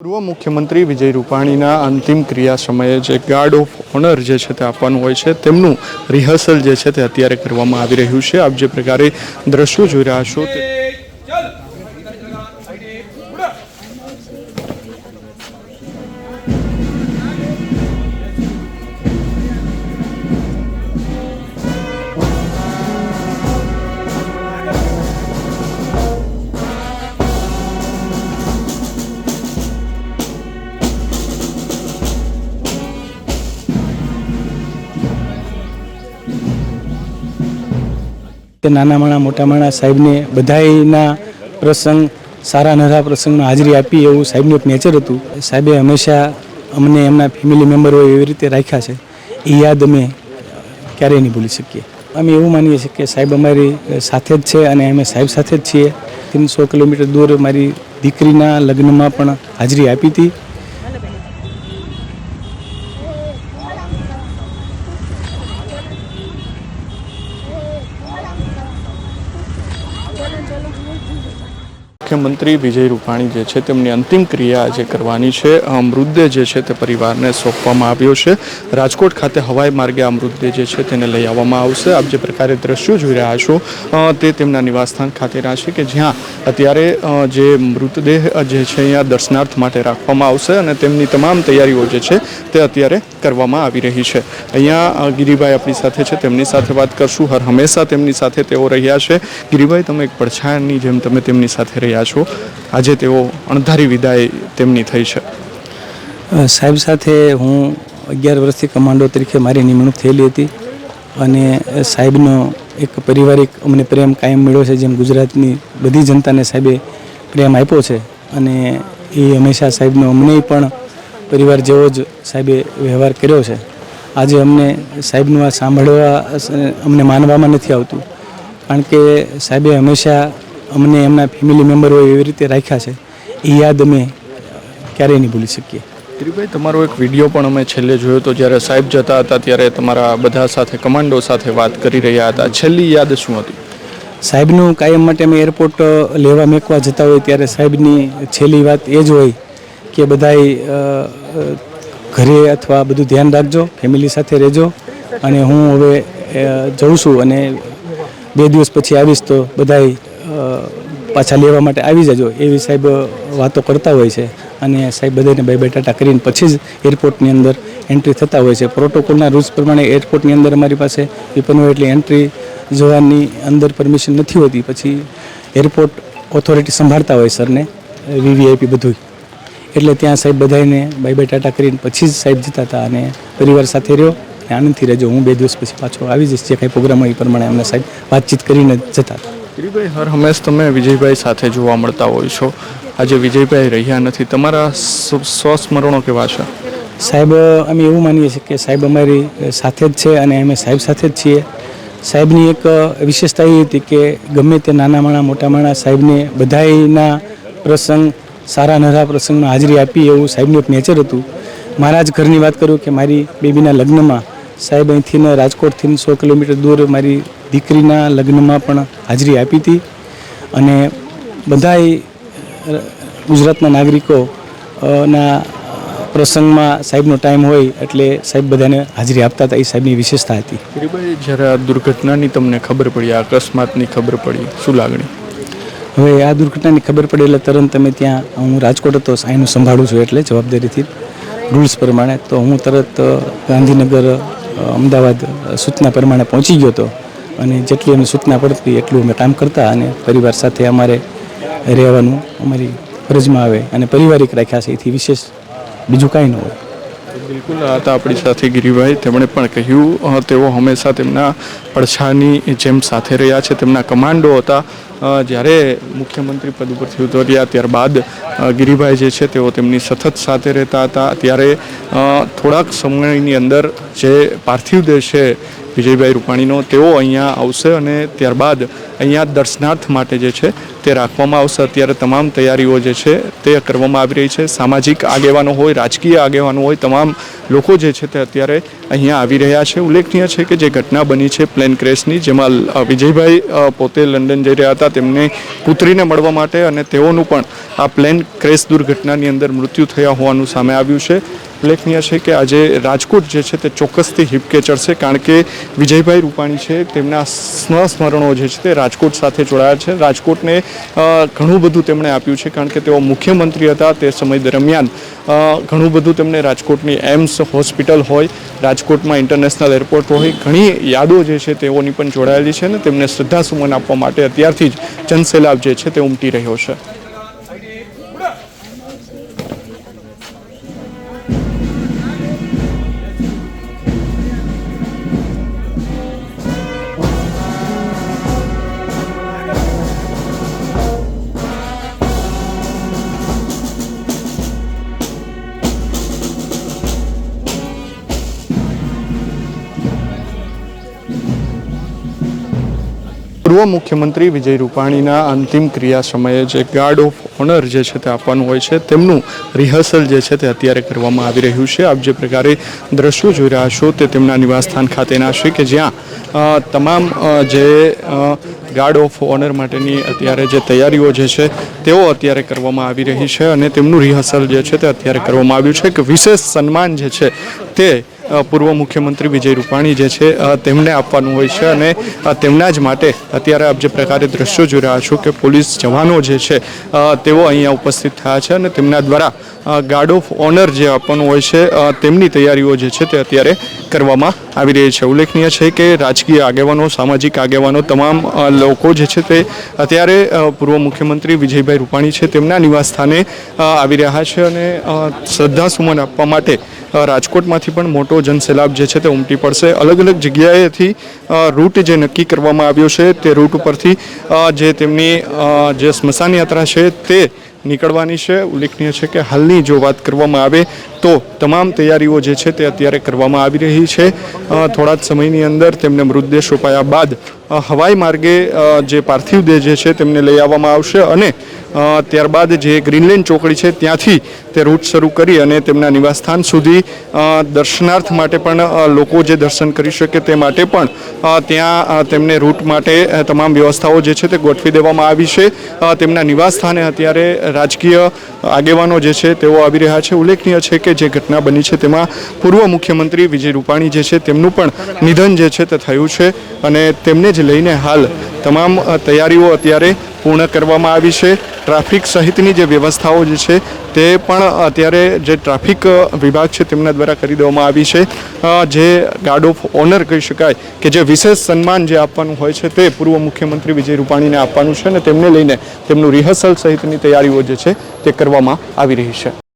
પૂર્વ મુખ્યમંત્રી વિજય રૂપાણીના અંતિમ ક્રિયા સમયે જે ગાર્ડ ઓફ ઓનર જે છે તે આપવાનું હોય છે, તેમનું રિહર્સલ જે છે તે અત્યારે કરવામાં આવી રહ્યું છે. આપ જે પ્રકારે દ્રશ્યો જોઈ રહ્યા છો તે તે નાના માણા, મોટા માણા સાહેબને બધાયના પ્રસંગ, સારા નરા પ્રસંગમાં હાજરી આપી એવું સાહેબનું એક નેચર હતું. સાહેબે હંમેશા અમને એમના ફેમિલી મેમ્બર હોય એવી રીતે રાખ્યા છે. એ યાદ અમે ક્યારેય નહીં ભૂલી શકીએ. અમે એવું માનીએ છીએ કે સાહેબ અમારી સાથે જ છે અને અમે સાહેબ સાથે જ છીએ. ત્રણસો કિલોમીટર દૂર મારી દીકરીના લગ્નમાં પણ હાજરી આપી હતી. મુખ્યમંત્રી વિજય રૂપાણી જે છે તેમની અંતિમ ક્રિયા આજે કરવાની છે. આ મૃતદેહ જે છે તે પરિવારને સોંપવામાં આવ્યો છે. રાજકોટ ખાતે હવાઈ માર્ગે આ મૃતદેહ જે છે તેને લઈ આવવામાં આવશે. આપ જે પ્રકારે દ્રશ્યો જોઈ રહ્યા છો તે તેમના નિવાસસ્થાન ખાતેના છે કે જ્યાં અત્યારે જે મૃતદેહ જે છે, અહીંયા દર્શનાર્થ માટે રાખવામાં આવશે અને તેમની તમામ તૈયારીઓ જે છે તે અત્યારે કરવામાં આવી રહી છે. અહીંયા ગિરિભાઈ આપણી સાથે છે, તેમની સાથે વાત કરશું. હર હંમેશા તેમની સાથે તેઓ રહ્યા છે. ગિરિભાઈ, તમે એક પડછાયાની જેમ તમે તેમની સાથે રહ્યા છો. આજે તેઓ અણધારી વિદાય તેમની થઈ છે. સાહેબ સાથે હું અગિયાર વર્ષથી કમાન્ડો તરીકે મારી નિમણૂક થયેલી હતી અને સાહેબનો એક પારિવારિક અમને પ્રેમ કાયમ મળ્યો છે, જેમ ગુજરાતની બધી જનતાને સાહેબે પ્રેમ આપ્યો છે. અને એ હંમેશા સાહેબનો અમને પણ પરિવાર જેવો જ સાહેબે વ્યવહાર કર્યો છે. આજે અમને સાહેબનું આ સાંભળવા અમને માનવામાં નથી આવતું. કારણ કે સાહેબે હંમેશા અમને એમના ફેમિલી મેમ્બરો એવી રીતે રાખ્યા છે. એ યાદ અમે ક્યારેય નહીં ભૂલી શકીએ. ગિરિભાઈ તમારો એક વીડિયો પણ અમે છેલ્લે જોયો હતો જ્યારે સાહેબ જતા હતા ત્યારે તમારા બધા સાથે, કમાન્ડો સાથે વાત કરી રહ્યા હતા. છેલ્લી યાદ શું હતી? સાહેબનું કાયમ માટે અમે એરપોર્ટ લેવા મેકવા જતા હોય ત્યારે સાહેબની છેલ્લી વાત એ જ હોય કે બધાય ઘરે અથવા બધું ધ્યાન રાખજો, ફેમિલી સાથે રહેજો અને હું હવે જઉં છું અને બે દિવસ પછી આવીશ તો બધાય પાછા લેવા માટે આવી જજો એવી સાહેબ વાતો કરતા હોય છે. અને સાહેબ બધાને બાય બાય ટાટા કરીને પછી જ એરપોર્ટની અંદર એન્ટ્રી થતા હોય છે. પ્રોટોકોલના રૂલ્સ પ્રમાણે એરપોર્ટની અંદર અમારી પાસે વિપન હોય એટલે એન્ટ્રી જવાની અંદર પરમિશન નથી હોતી. પછી એરપોર્ટ ઓથોરિટી સંભાળતા હોય સરને વીવીઆઈપી બધું એટલે ત્યાં સાહેબ બધાને બાય બાય ટાટા કરીને પછી જ સાહેબ જતા હતા અને પરિવાર સાથે રહ્યો. અને આનંદથી રહેજો. હું બે દિવસ પછી પાછો આવી જઈશ. જે કાંઈ પ્રોગ્રામ હોય એ પ્રમાણે અમને સાહેબ વાતચીત કરીને જતા હતા. હર હંમેશ તમે વિજયભાઈ સાથે જોવા મળતા હોય છો. આજે વિજયભાઈ રહ્યા નથી. તમારા સ્વસ્મરણો કેવા છે? સાહેબ અમે એવું માનીએ છીએ કે સાહેબ અમારી સાથે જ છે અને અમે સાહેબ સાથે જ છીએ. સાહેબની એક વિશેષતા એ હતી કે ગમે તે નાના માણા મોટા માણા સાહેબને બધાયના પ્રસંગ સારા નરા પ્રસંગમાં હાજરી આપી એવું સાહેબનું એક નેચર હતું. મારા જ ઘરની વાત કરું કે મારી બેબીના લગ્નમાં સાહેબ અહીંથી રાજકોટથી સો કિલોમીટર દૂર મારી દીકરીના લગ્નમાં પણ હાજરી આપી હતી. અને બધાય અ, ગુજરાતના નાગરિકો ના પ્રસંગમાં સાહેબનો ટાઈમ હોય એટલે સાહેબ બધાને હાજરી આપતા હતા એ સાહેબની વિશેષતા હતી. ગિરિભાઈ જ્યારે આ દુર્ઘટનાની તમને ખબર પડી આ અકસ્માતની ખબર પડી શું લાગણી? હવે આ દુર્ઘટનાની ખબર પડી એટલે તરત તમે ત્યાં હું રાજકોટ હતો અહીંનું સંભાળું છું એટલે જવાબદારીથી રૂલ્સ પ્રમાણે તો હું તરત ગાંધીનગર અમદાવાદ સૂચના પ્રમાણે પહોંચી ગયો હતો. અને જેટલી અમે સૂચના પડતી એટલું અમે કામ કરતા અને પરિવાર સાથે અમારે રહેવાનું અમારી ફરજમાં આવે અને પારિવારિક રાખ્યા છે. એથી વિશેષ બીજું કાંઈ ન હોય. બિલકુલ, આ હતા આપણી સાથે ગિરિભાઈ. તેમણે પણ કહ્યું તેઓ હંમેશા તેમના પડછાની જેમ સાથે રહ્યા છે. તેમના કમાન્ડો હતા. જ્યારે મુખ્યમંત્રી પદ ઉપરથી ઉતર્યા, ત્યારબાદ ગિરિભાઈ જે છે, તેઓ તેમની સતત સાથે રહેતા હતા. ત્યારે થોડાક સમયની અંદર જે પાર્થિવ દેહ છે વિજયભાઈ રૂપાણીનો, તેઓ અહીંયા આવશે અને ત્યારબાદ અહીંયા દર્શનાર્થ માટે જે છે તે રાખવામાં આવશે. અત્યારે તમામ તૈયારીઓ જે છે તે કરવામાં આવી રહી છે. સામાજિક આગેવાનો હોય, રાજકીય આગેવાનો હોય, તમામ લોકો જે છે તે અત્યારે અહીંયા આવી રહ્યા છે. ઉલ્લેખનીય છે કે જે ઘટના બની છે પ્લેન ક્રેશની, જેમાં વિજયભાઈ પોતે લંડન જઈ રહ્યા હતા. તેમને પુત્રીને મળવા માટે અને તેઓનું પણ આ પ્લેન ક્રેશ દુર્ઘટનાની અંદર મૃત્યુ થયા હોવાનું સામે આવ્યું છે. ઉલ્લેખનીય છે કે આજે રાજકોટ જે છે તે ચોક્કસથી હિપકે ચડશે કારણ કે વિજયભાઈ રૂપાણી છે, તેમના સ્મરણો જે છે તે રાજકોટ સાથે જોડાયા છે. રાજકોટને ઘણું બધું તેમણે આપ્યું છે, કારણ કે તેઓ મુખ્યમંત્રી હતા તે સમય દરમિયાન. ઘણું બધું તેમણે રાજકોટની એમ્સ હોસ્પિટલ હોય, રાજકોટમાં ઇન્ટરનેશનલ એરપોર્ટ હોય, ઘણી યાદો જે છે તેઓની પણ જોડાયેલી છે અને તેમને શ્રદ્ધાસુમન આપવા માટે અત્યારથી જ જનસેલાબ જે છે તે ઉમટી રહ્યો છે. પૂર્વ મુખ્યમંત્રી વિજય રૂપાણીના અંતિમ ક્રિયા સમયે જે ગાર્ડ ઓફ ઓનર જે છે તે આપવાનું હોય છે, તેમનું રિહર્સલ જે છે તે અત્યારે કરવામાં આવી રહ્યું છે. આપ જે પ્રકારે દ્રશ્યો જોઈ રહ્યા છો તે તેમના નિવાસસ્થાન ખાતેના છે કે જ્યાં તમામ જે ગાર્ડ ઓફ ઓનર માટેની અત્યારે જે તૈયારીઓ જે છે તેઓ અત્યારે કરવામાં આવી રહી છે અને તેમનું રિહર્સલ જે છે તે અત્યારે કરવામાં આવ્યું છે. કે વિશેષ સન્માન જે છે તે પૂર્વ મુખ્યમંત્રી વિજય રૂપાણી જે છે તેમને આપવાનું હોય છે અને તેમના જ માટે અત્યારે આપ જે પ્રકારે દ્રશ્યો જોઈ રહ્યા છો કે પોલીસ જવાનો જે છે તેઓ અહીંયા ઉપસ્થિત થયા છે અને તેમના દ્વારા ગાર્ડ ઓફ ઓનર જે આપવાનું હોય છે તેમની તૈયારીઓ જે છે તે અત્યારે કરવામાં આવી રહી છે. ઉલ્લેખનીય છે કે રાજકીય આગેવાનો, સામાજિક આગેવાનો, તમામ લોકો જે છે તે અત્યારે પૂર્વ મુખ્યમંત્રી વિજયભાઈ રૂપાણી છે, તેમના નિવાસસ્થાને સ્થાને આવી રહ્યા છે અને શ્રદ્ધાસુમન આપવા માટે રાજકોટમાંથી પણ મોટો જનસેલાબ જે છે તે ઉમટી પડશે. અલગ અલગ જગ્યાએથી રૂટ જે નક્કી કરવામાં આવ્યો છે તે રૂટ ઉપરથી જે તેમની જે સ્મશાન યાત્રા છે તે નીકળવાની છે. ઉલ્લેખનીય છે કે હાલની જો વાત કરવામાં આવે તો તમામ તૈયારીઓ જે છે તે અત્યારે કરવામાં આવી રહી છે. થોડા જ સમયની અંદર તેમને મૃતદેહ સોંપાયા બાદ હવાઈ માર્ગે જે પાર્થિવ દેહ જે છે તેમને લઈ આવવામાં આવશે અને ત્યારબાદ જે ગ્રીનલેન્ડ ચોકડી છે ત્યાંથી તે રૂટ શરૂ કરી અને તેમના નિવાસસ્થાન સુધી દર્શનાર્થ માટે પણ લોકો જે દર્શન કરી શકે તે માટે પણ ત્યાં તેમને રૂટ માટે તમામ વ્યવસ્થાઓ જે છે તે ગોઠવી દેવામાં આવી છે. તેમના નિવાસસ્થાને અત્યારે રાજકીય આગેવાનો જે છે તેઓ આવી રહ્યા છે. ઉલ્લેખનીય છે કે જે ઘટના બની છે તેમાં પૂર્વ મુખ્યમંત્રી વિજય રૂપાણી જે છે તેમનું પણ નિધન જે છે તે થયું છે અને તેમને જ લઈને હાલ તમામ તૈયારીઓ અત્યારે પૂર્ણ કરવામાં આવી છે. ટ્રાફિક સહિતની જે વ્યવસ્થાઓ જે છે તે પણ અત્યારે જે ટ્રાફિક વિભાગ છે તેમના દ્વારા કરી દેવામાં આવી છે. જે ગાર્ડ ઓફ ઓનર કહી શકાય કે જે વિશેષ સન્માન જે આપવાનું હોય છે તે પૂર્વ મુખ્યમંત્રી વિજય રૂપાણીને આપવાનું છે અને તેમને લઈને તેમનું રિહર્સલ સહિતની તૈયારીઓ જે છે તે કરવામાં આવી રહી છે.